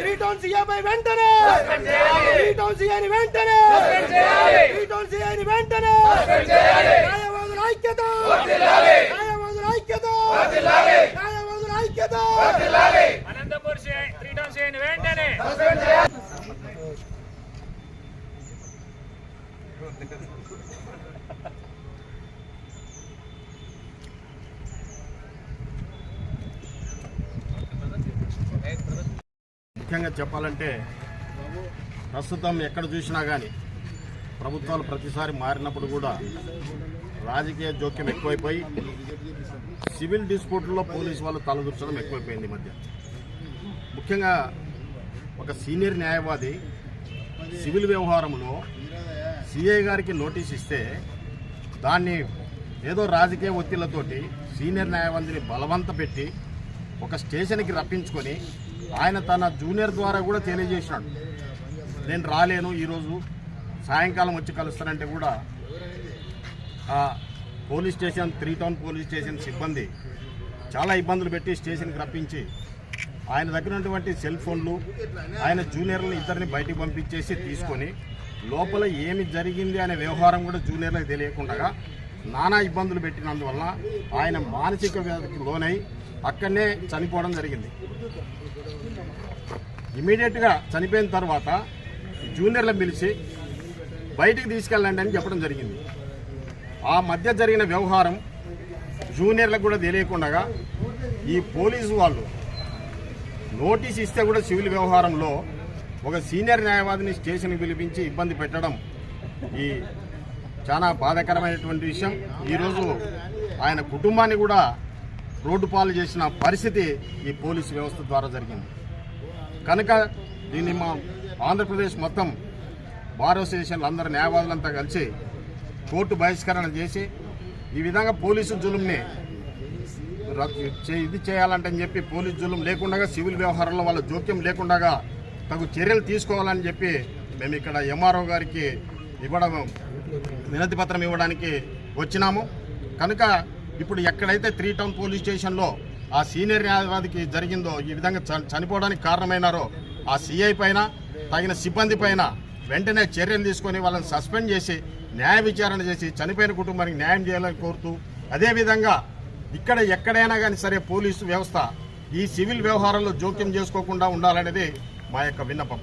Three town CMI వెంటనే three town సీఐని వెంటనే త్రీ టౌన్ సీఐని వెంటనే న్యాయవాదుల ఐక్యత న్యాయవాదుల ముఖ్యంగా చెప్పాలంటే ప్రస్తుతం ఎక్కడ చూసినా కానీ ప్రభుత్వాలు ప్రతిసారి మారినప్పుడు కూడా రాజకీయ జోక్యం ఎక్కువైపోయి సివిల్ డిస్ప్యూట్లో పోలీసు వాళ్ళు తలదూర్చడం ఎక్కువైపోయింది ఈ మధ్య. ముఖ్యంగా ఒక సీనియర్ న్యాయవాది సివిల్ వ్యవహారంలో సిఐ గారికి నోటీస్ ఇస్తే దాన్ని ఏదో రాజకీయ ఒత్తిళ్ళతోటి సీనియర్ న్యాయవాదిని బలవంత పెట్టి ఒక స్టేషన్కి రప్పించుకొని ఆయన తన జూనియర్ ద్వారా కూడా తెలియజేసినాడు. నేను రాలేను ఈరోజు సాయంకాలం వచ్చి కలుస్తానంటే కూడా ఆ police station three town police station సిబ్బంది చాలా ఇబ్బందులు పెట్టి స్టేషన్కి రప్పించి ఆయన దగ్గర ఉన్నటువంటి సెల్ ఫోన్లు ఆయన జూనియర్లను ఇద్దరిని బయటికి పంపించేసి తీసుకొని లోపల ఏమి జరిగింది అనే వ్యవహారం కూడా జూనియర్లకు తెలియకుండా నానా ఇబ్బందులు పెట్టినందువల్ల ఆయన మానసిక వ్యాధికి లోనై అక్కడనే చనిపోవడం జరిగింది. ఇమీడియట్గా చనిపోయిన తర్వాత జూనియర్లను పిలిచి బయటికి తీసుకెళ్ళండి అని చెప్పడం జరిగింది. ఆ మధ్య జరిగిన వ్యవహారం జూనియర్లకు కూడా తెలియకుండా ఈ పోలీసు వాళ్ళు నోటీస్ ఇస్తే కూడా సివిల్ వ్యవహారంలో ఒక సీనియర్ న్యాయవాదిని స్టేషన్కి పిలిపించి ఇబ్బంది పెట్టడం ఈ చాలా బాధాకరమైనటువంటి విషయం. ఈరోజు ఆయన కుటుంబాన్ని కూడా రోడ్డు పాలు చేసిన పరిస్థితి ఈ పోలీసు వ్యవస్థ ద్వారా జరిగింది. కనుక దీన్ని మా ఆంధ్రప్రదేశ్ మొత్తం బార్ అసోసియేషన్లు అందరు న్యాయవాదులంతా కలిసి కోర్టు బహిష్కరణ చేసి ఈ విధంగా పోలీసు జులుంని రద్దు చే- ఇది చేయాలంటే అని చెప్పి పోలీస్ జులుం లేకుండా సివిల్ వ్యవహారంలో వాళ్ళ జోక్యం లేకుండా తగు చర్యలు తీసుకోవాలని చెప్పి మేము ఇక్కడ ఎంఆర్ఓ గారికి ఇవ్వడం వినతి పత్రం ఇవ్వడానికి వచ్చినాము. కనుక ఇప్పుడు ఎక్కడైతే త్రీ టౌన్ పోలీస్ స్టేషన్లో ఆ సీనియర్ న్యాయవాదికి జరిగిందో ఈ విధంగా చనిపోవడానికి కారణమైనారో ఆ సిఐ పైన తగిన సిబ్బంది పైన వెంటనే చర్యలు తీసుకొని వాళ్ళని సస్పెండ్ చేసి న్యాయ విచారణ చేసి చనిపోయిన కుటుంబానికి న్యాయం చేయాలని కోరుతూ అదేవిధంగా ఇక్కడ ఎక్కడైనా కానీ సరే పోలీసు వ్యవస్థ ఈ సివిల్ వ్యవహారంలో జోక్యం చేసుకోకుండా ఉండాలనేది మా యొక్క విన్నపం.